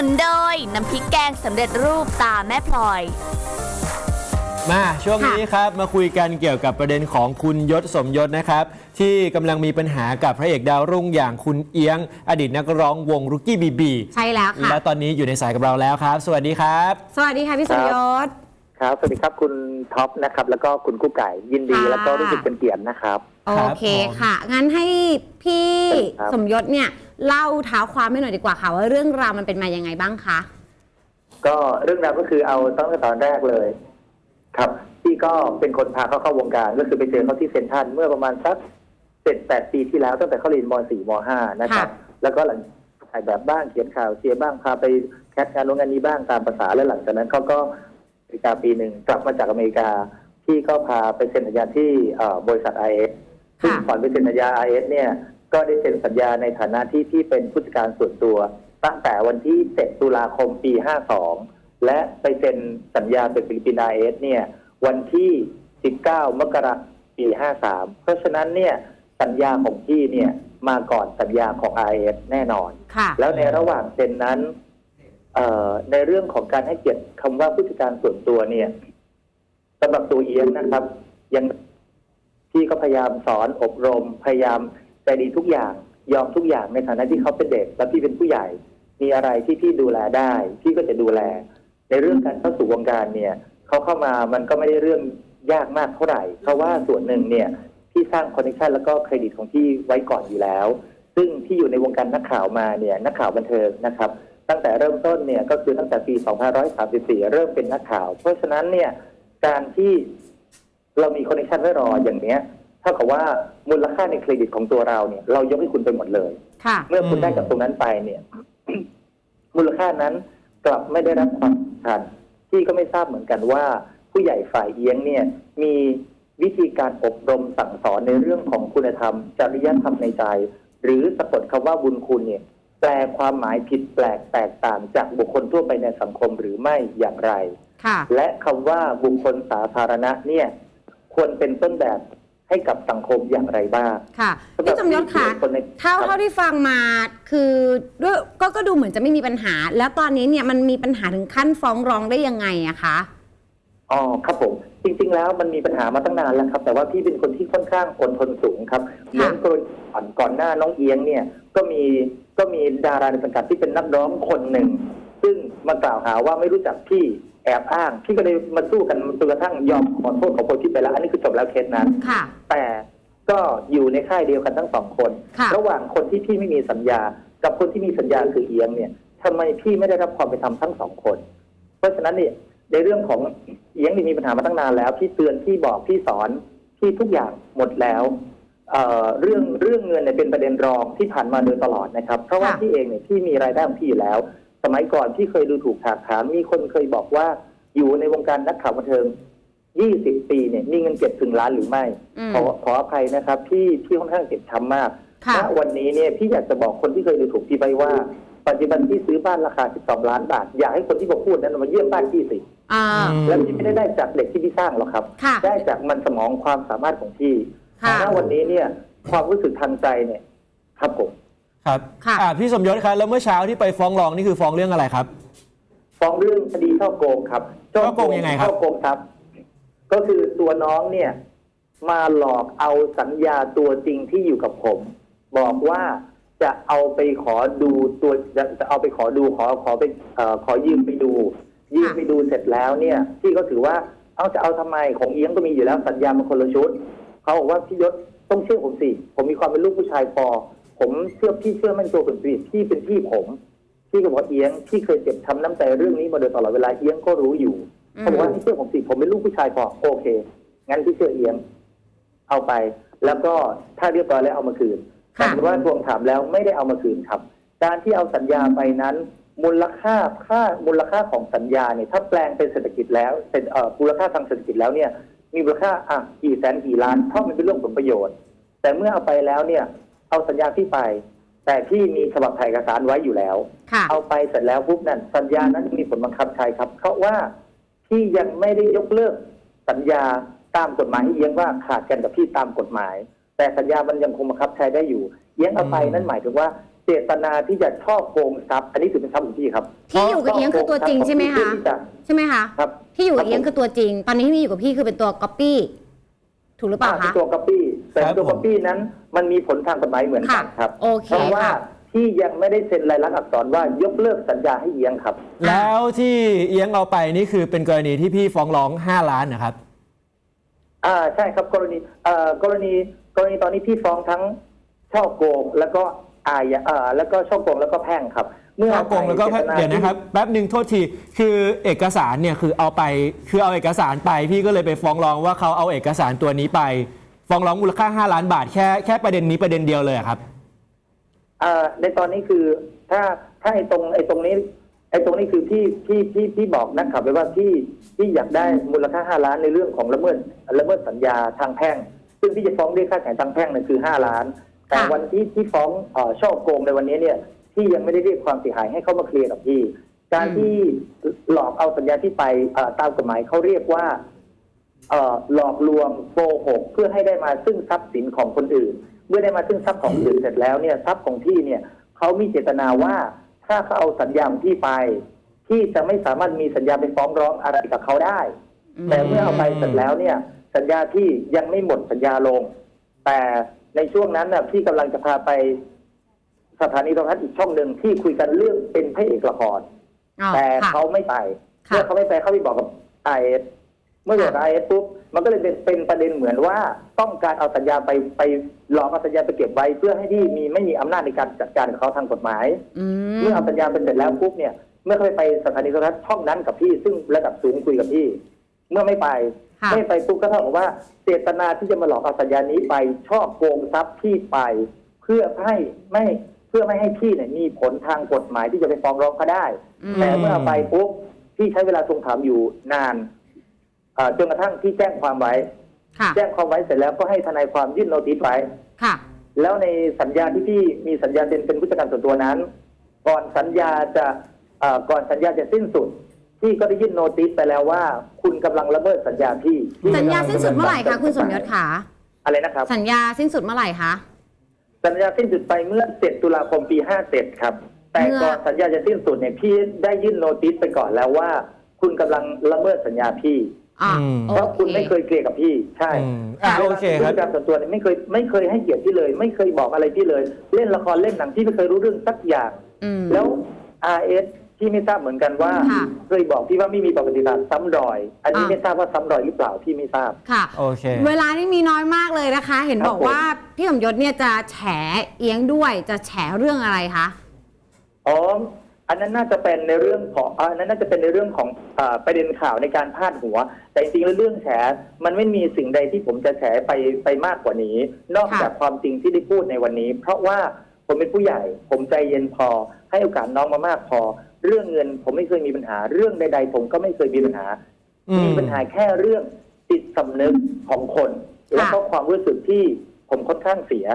นุนโดย น้ำพริกแกงสำเร็จรูปตาแม่พลอย มาช่วงนี้ครับมาคุยกันเกี่ยวกับประเด็นของคุณยศสมยศนะครับ ที่กำลังมีปัญหากับพระเอกดาวรุ่งอย่างคุณเอียง อดีตนักร้องวงรุกี้บีบีใช่แล้วค่ะ และตอนนี้อยู่ในสายกับเราแล้วครับ สวัสดีครับ สวัสดีค่ะพี่สมยศครับสวัสดีครับคุณท็อปนะครับ แล้วก็คุณกู้ไก่ยินดี ค่ะ แล้วก็รู้สึกเป็นเกียรตินะครับ โอครับเคค่ะ งั้นให้พี่ครับสมยศเนี่ย เล่าเท้าความให้หน่อยดีกว่าค่ะว่าเรื่องราวมันเป็นมายังไงบ้างคะก็เรื่องราวก็คือเอาตั้งแต่ตอนแรกเลย ครับที่ก็เป็นคนพาเขาเข้าวงการก็คือไปเจอเขาที่เซนทรันเมื่อประมาณสักเจ็ดแปดปีที่แล้วตั้งแต่เขาเรียนมสี่มห้านะครับค่ะแล้วก็หลังถ่ายแบบบ้างเขียนข่าวเชียร์บ้างพาไปแคสงานโรงงานนี้บ้างตามภาษาแล้วหลังจากนั้นเขาก็อเมริกาปีหนึ่งกลับมาจากอเมริกาที่ก็พาไปเซ็นสัญญาที่เอ่อบริษัทไอเอสซึ่งค่ะก่อนไปเซ็นสัญญา IS เนี่ย ก็ได้เซ็นสัญญาในฐานะที่ที่เป็นผู้จัดการส่วนตัว ตั้งแต่วันที่ 7 ตุลาคมปี 52 และไปเซ็นสัญญาเป็นฟิลิปปินส์ IS เนี่ยวันที่ 19 มกราคมปี 53 เพราะฉะนั้นเนี่ยสัญญาของพี่เนี่ยมาก่อนสัญญาของ IS แน่นอนค่ะแล้วในระหว่างเซ็นนั้นเอ่อในเรื่องของการให้เกียรติคำว่าผู้จัดการส่วนตัวเนี่ยสำหรับตัวเอียงนะครับ ยังพี่ก็พยายามสอนอบรมพยายาม ใจดีทุกอย่างยอมทุกอย่างในฐานะที่เขาเป็นเด็กและพี่เป็นผู้ใหญ่ มีอะไรที่พี่ดูแลได้ พี่ก็จะดูแล ในเรื่องการเข้าสู่วงการเนี่ยเขาเข้ามามันก็ไม่ได้เรื่องยากมากเท่าไหร่เพราะว่าส่วนหนึ่งเนี่ยพี่สร้างคอนเนคชันแล้วก็เครดิตของพี่ไว้ก่อนอยู่แล้ว ซึ่งที่อยู่ในวงการนักข่าวมาเนี่ยนักข่าวบันเทิงนะครับ ตั้งแต่เริ่มต้นเนี่ยก็คือตั้งแต่ปี2534 เริ่มเป็นนักข่าว เพราะฉะนั้นเนี่ยการที่เรามีคอนเนคชันไว้รออย่างเนี้ย เท่ากับว่ามูลค่าในเครดิตของตัวเราเนี่ย เรายกให้คุณไปหมดเลย ค่ะ เมื่อคุณอืมได้จากตรงนั้นไปเนี่ย มูลค่านั้นกลับไม่ได้รับความสำคัญที่ก็ไม่ทราบเหมือนกันว่า ผู้ใหญ่ฝ่ายเอียงเนี่ย มีวิธีการอบรมสั่งสอนในเรื่องของคุณธรรม จริยธรรมในใจ หรือสะกดคำว่าบุญคุณเนี่ย แปลความหมายผิดแปลกแตกต่างจากบุคคลทั่วไปในสังคมหรือไม่อย่างไรค่ะและคำว่าบุคคลสาธารณะเนี่ย ควรเป็นต้นแบบ ให้กับสังคมอย่างไรบ้างค่ะสำหรับพี่สมยศค่ะที่เป็นคนในเท่าครับเท่าที่ฟังมาคือด้วยก็ก็ดูเหมือนจะไม่มีปัญหา แล้วตอนนี้เนี่ยมันมีปัญหาถึงขั้นฟ้องร้องได้ยังไงอะคะอ๋อครับผมจริง ๆ แล้วมันมีปัญหามาตั้งนานแล้วครับ แต่ว่าพี่เป็นคนที่ค่อนข้างอดทนสูงครับเหมือนกรณีก่อนก่อนหน้าน้องเอียงเนี่ยก็มีก็มีดาราในสังกัดที่เป็นนักร้องคนหนึ่งซึ่งมากล่าวหาว่าไม่รู้จักพี่ แอบอ้างพี่ก็เลยมาสู้กันจนกระทั่งยอมขอโทษขอโพยพี่ไปแล้วอันนี้คือจบแล้วเคสนั้น ค่ะ แต่ก็อยู่ในค่ายเดียวกันทั้งสองคน ค่ะ ระหว่างคนที่พี่ไม่มีสัญญา กับคนที่มีสัญญาคือเอียงเนี่ยทำไมพี่ไม่ได้รับความเป็นธรรมทั้งสองคน เพราะฉะนั้นเนี่ยในเรื่องของเอียงนี่มีปัญหามาตั้งนานแล้วพี่เตือนพี่บอกพี่สอนพี่ทุกอย่างหมดแล้วเอ่อเรื่องเรื่องเงินเนี่ยเป็นประเด็นรองที่ผ่านมาโดยตลอดนะครับ เพราะว่าค่ะ พี่เองเนี่ยพี่มีรายได้ของพี่อยู่แล้ว สมัยก่อนพี่เคยดูถูกถากถามมีคนเคยบอกว่า อยู่ในวงการนักข่าวบันเทิง 20 ปีเนี่ยมีเงินเก็บถึงล้านหรือไม่อืมขอขออภัยนะครับพี่พี่ค่อนข้างเจ็บช้ำมากค่ะณวันนี้เนี่ยพี่อยากจะบอกคนที่เคยดูถูกพี่ไปว่า ปัจจุบันพี่ซื้อบ้านราคา 12 ล้านบาท อยากให้คนที่มาพูดนั้นมาเยี่ยมบ้านพี่สิอ่าอืมแล้วพี่ไม่ได้ได้จากเด็กที่พี่สร้างหรอกครับค่ะได้จากมันสมองความสามารถของพี่ค่ะณวันนี้เนี่ย ความรู้สึกทางใจเนี่ย ครับผม ครับค่ะ อ่าพี่สมยศครับแล้วเมื่อเช้าที่ไปฟ้องร้องนี่คือฟ้องเรื่องอะไรครับ ฟ้องเรื่องคดีช่อโกงครับช่อโกงยังไงครับ ช่อโกงครับ ก็คือตัวน้องเนี่ย มาหลอกเอาสัญญาตัวจริงที่อยู่กับผม บอกว่าจะเอาไปขอดูตัวจะจะเอาไปขอดูขอขอไปเอ่อขอยืมไปดู ยืมไปดูเสร็จแล้วเนี่ยพี่ก็ถือว่าเอาจะเอาทำไมของเอียงก็มีอยู่แล้วสัญญามันคนละชุดเขาบอกว่าพี่ยศต้องเชื่อผมสิผมมีความเป็นลูกผู้ชายพอ ผมเชื่อพี่เชื่อมั่นตัวผมสิพี่เป็นพี่ผมพี่ก็บอกว่าเอียงพี่เคยเจ็บช้ำน้ำใจเรื่องนี้มาโดยตลอดเวลาเอียงก็รู้อยู่อืมเขาบอกว่าพี่เชื่อผมสิผมเป็นลูกผู้ชายพอโอเค งั้นพี่เชื่อเอียง เอาไป แล้วก็ถ้าเรียบร้อยแล้วเอามาคืนแต่ค่ะว่าทวงถามแล้วไม่ได้เอามาคืนครับ การที่เอาสัญญาไปนั้น มูลค่าค่ามูลค่าของสัญญาเนี่ยถ้าแปลงเป็นเศรษฐกิจแล้วเป็นเอ่อมูลค่าทางเศรษฐกิจแล้วเนี่ย มีมูลค่าอะกี่แสนกี่ล้านเพราะมันเป็นเรื่องผลประโยชน์ แต่เมื่อเอาไปแล้วเนี่ย เอาสัญญาที่ไป แต่ที่มีฉบับถ่ายเอกสารไว้อยู่แล้ว ค่ะ เอาไปเสร็จแล้วปุ๊บนั่นสัญญานั้นมีผลบังคับใช้ครับ เพราะว่าพี่ยังไม่ได้ยกเลิกสัญญาตามกฎหมายให้เอียงว่าขาดกันกับพี่ตามกฎหมาย แต่สัญญามันยังคงบังคับใช้ได้อยู่เอียงเอาไปอืม นั่นหมายถึงว่าเจตนาที่จะช่อโกงทรัพย์อันนี้ถือเป็นทรัพย์ของพี่ครับที่อยู่กับเอียงคือตัวจริงใช่ไหมคะ เพื่อที่จใช่ไหมคะ ครับ ที่อยู่กับครับเอียงคือตัวจริง ตอนนี้ที่อยู่กับพี่คือเป็นตัวก๊อปปี้ ถูกหรือเปล่าอ่าคะตัวก๊อปปี้ แต่ครับตัวผมก๊อปปี้นั้นมันมีผลทางกฎหมายเหมือนกันค่ะครับโอเคเพราะว่าค่ะที่ยังไม่ได้เซ็นลายลักษณ์อักษรว่ายกเลิกสัญญาให้เอียงครับ แล้วที่เอียงเอาไปนี่คือเป็นกรณีที่พี่ฟ้องร้อง 5 ล้านนะครับ อ่าใช่ครับกรณีเอ่อกรณีกรณีตอนนี้พี่ฟ้องทั้งช่อโกงแล้วก็อาญาเอ่อแล้วก็ช่อโกงแล้วก็แพ่งครับ เมื่อช่อกงแล้วก็จตาเดี๋ยวนะครับแป๊บหนึ่งโทษทีคือเอกสารเนี่ยคือเอาไปคือเอาเอกสารไป พี่ก็เลยไปฟ้องร้องว่าเขาเอาเอกสารตัวนี้ไป ฟ้องร้องมูลค่า 5 ล้านบาทแค่แค่ประเด็นนี้ประเด็นเดียวเลยอะครับเอ่อในตอนนี้คือถ้าถ้าไอ้ตรงไอ้ตรงนี้ ไอ้ตรงนี้คือพี่พี่พี่พี่บอกนักข่าวไปว่าพี่พี่อยากได้มูลค่าห้าล้านในเรื่องของละเมิดละเมิดสัญญาทางแพ่ง ซึ่งพี่จะฟ้องเรียกค่าเสียหายทางแพ่งนั่นคือห้าล้าน แต่ค่ะ วันที่ที่ฟ้องเอ่อช่อโกงในวันนี้เนี่ยพี่ยังไม่ได้เรียกความเสียหายให้เขามาเคลียร์กับพี่ การที่หลอกเอาสัญญาที่ไปเอ่อตามกฎหมายเขาเรียกว่าเอ่อ หลอกลวงโกหกเพื่อให้ได้มาซึ่งทรัพย์สินของคนอื่น เมื่อได้มาซึ่งทรัพย์ของคนอื่นเสร็จแล้วเนี่ยทรัพย์ของพี่เนี่ยเขามีเจตนาว่าถ้าเขาเอาสัญญาของพี่ไปพี่จะไม่สามารถมีสัญญาไปฟ้องร้องอะไรกับเขาได้ แต่เมื่อเอาไปเสร็จแล้วเนี่ย สัญญาที่ยังไม่หมดสัญญาลง แต่ในช่วงนั้นน่ะพี่กำลังจะพาไปสถานีโทรทัศน์อีกช่องหนึ่งที่คุยกันเรื่องเป็นพระเอกละครอ๋อแต่ค่ะเขาไม่ไปค่ะเมื่อเขาไม่ไปเขาไปบอกกับไอ เอสเมื่อบอกกับไอเอสปุ๊บมันก็เลยเป็นเป็นประเด็นเหมือนว่าต้องการเอาสัญญาไปไปหลอกเอาสัญญาไปเก็บไว้ เพื่อให้ที่มีไม่มีอำนาจในการจัดการกับเขาทางกฎหมาย อืมเมื่อเอาสัญญาไปเสร็จแล้วปุ๊บเนี่ยเมื่อเขาไปไปสถานีโทรทัศน์ช่องนั้นกับพี่ซึ่งระดับสูงคุยกับพี่ เมื่อไม่ไป ค่ะไม่ไปปุ๊บก็เท่ากับว่าเจตนาที่จะมาหลอกเอาสัญญานี้ไปช่อโกงทรัพย์พี่ไป เพื่อให้ไม่เพื่อไม่ให้พี่เนี่ยมีผลทางกฎหมายที่จะไปฟ้องร้องเขาได้ อืม แต่เมื่อเอาไปปุ๊บพี่ใช้เวลาทวงถามอยู่นานเอ่อ จนกระทั่งพี่แจ้งความไว้ค่ะแจ้งความไว้เสร็จแล้วก็ให้ทนายความยื่นโนติสไว้ค่ะ แล้วในสัญญาที่พี่มีสัญญาเป็นเป็นผู้จัดการส่วนตัวนั้น ก่อนสัญญาจะเอ่อก่อนสัญญาจะสิ้นสุดพี่ก็ได้ยื่นโนติสไปแล้วว่า คุณกำลังละเมิดสัญญาพี่ที่ สัญญาสิ้นสุดเมื่อไหร่คะคุณสมยศขาอะไรนะครับ สัญญาสิ้นสุดเมื่อไหร่คะสัญญาสิ้นสุดไปเมื่อ 7 ตุลาคมปี 57 ครับ แต่เมื่อก่อนสัญญาจะสิ้นสุดเนี่ยพี่ได้ยื่นโนติสไปก่อนแล้วว่า คุณกำลังละเมิดสัญญาพี่ อะอืม โอเพราะคุณเค ไม่เคยเคลียร์กับพี่ ใช่อืมอะโอเคครับผู้จัดการส่วนตัวเนี่ยไม่เคยไม่เคยให้เกียรติพี่เลย ไม่เคยบอกอะไรพี่เลย เล่นละครเล่นหนังพี่ไม่เคยรู้เรื่องสักอย่าง อืม แล้ว RS ที่ไม่ทราบเหมือนกันว่าค่ะ เคยบอกพี่ว่าไม่มีประวัติศาสตร์ซ้ำรอย อันนี้อ่าไม่ทราบว่าซ้ำรอยหรือเปล่าพี่ไม่ทราบ ค่ะ โอเค เวลานี่มีน้อยมากเลยนะคะ เห็นครับบอกว่าพี่สมยศเนี่ยจะแฉเอียงด้วยจะแฉเรื่องอะไรคะ อ๋อ อันนั้นน่าจะเป็นในเรื่องของอ่าอันนั้นน่าจะเป็นในเรื่องของอ่าประเด็นข่าวในการพาดหัว แต่จริงๆแล้วเรื่องแฉมันไม่มีสิ่งใดที่ผมจะแฉไปไปมากกว่านี้ นอกจากความจริงที่ได้พูดในวันนี้ เพราะว่าผมเป็นผู้ใหญ่ ผมใจเย็นพอ ให้โอกาสน้องมามากพอ เรื่องเงินผมไม่เคยมีปัญหา เรื่องใด ๆ ผมก็ไม่เคยมีปัญหา อืม มีปัญหาแค่เรื่องจิตสำนึกของคน แล้วก็ความรู้สึกที่ผมค่อนข้างเสีย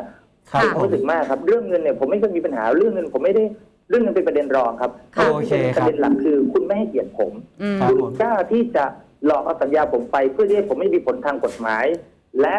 ครับมีความรู้สึกมากครับ เรื่องเงินเนี่ยผมไม่เคยมีปัญหาเรื่องเงินผมไม่ได้ เรื่องเงินเป็นประเด็นรองครับค่ะเรื่องที่เป็นประเด็นหลักคือ คุณไม่ให้เกียรติผม อืม ครับ คุณกล้าที่จะหลอกเอาสัญญาผมไป เพื่อที่ให้ผมไม่มีผลทางกฎหมาย และ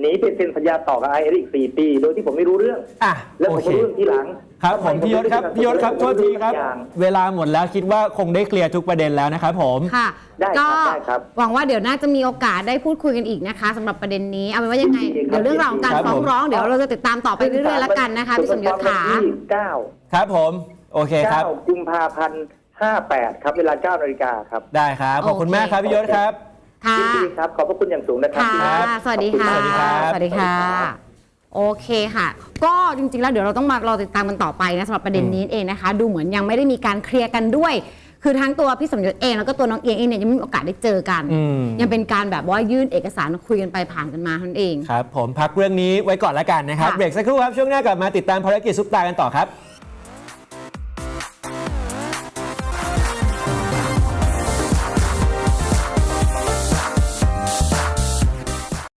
หนีไปเซ็นสัญญาต่อกับไอเอริกสี่ปี โดยที่ผมไม่รู้เรื่อง อะแล้วโอผมเค มารู้เรื่องทีหลังครับผมพี่ยศครับพี่ยศครับโทษทีครับอย่างเวลาหมดแล้วคิดว่าคงได้เคลียร์ทุกประเด็นแล้วนะครับผม ค่ะได้ครับก็ได้ครับ หวังว่าเดี๋ยวน่าจะมีโอกาสได้พูดคุยกันอีกนะคะสำหรับประเด็นนี้เอาเป็นว่ายังไง ยินดีครับ เดี๋ยวเรื่องราวของการครับฟ้องผม ร้องเดี๋ยวเราจะติดตามต่อไปเรื่อยๆแล้วกันนะคะพี่สมยศขาที่เก้า ครับผมโอเคครับเก้ากุมภาพันธ์ห้าแปดครับ เวลาเก้านาฬิกาครับได้ครับ ขอบคุณโอเคมากครับพี่ยศครับ ค่ะ ยินดีครับ ขอบพระคุณอย่างสูงนะครับค่ะครับ สวัสดีค่ะ สวัสดีครับสวัสดีค่ะโอเคค่ะ ก็จริงๆ แล้วเดี๋ยวเราต้องมารอติดตามกันต่อไปนะสำหรับประเด็นนี้เองนะคะ ดูเหมือนยังไม่ได้มีการเคลียร์กันด้วย คือทั้งตัวพี่สมยศเองแล้วก็ตัวน้องเอียงเองเนี่ยยังไม่มีโอกาสได้เจอกัน อืม ยังเป็นการแบบว่ายื่นเอกสารคุยกันไปผ่านกันมาเท่านั้นเอง ครับ ผมพักเรื่องนี้ไว้ก่อนแล้วกันนะครับค่ะ เบรกสักครู่ครับช่วงหน้ากลับมาติดตามภารกิจซุปตากันต่อครับ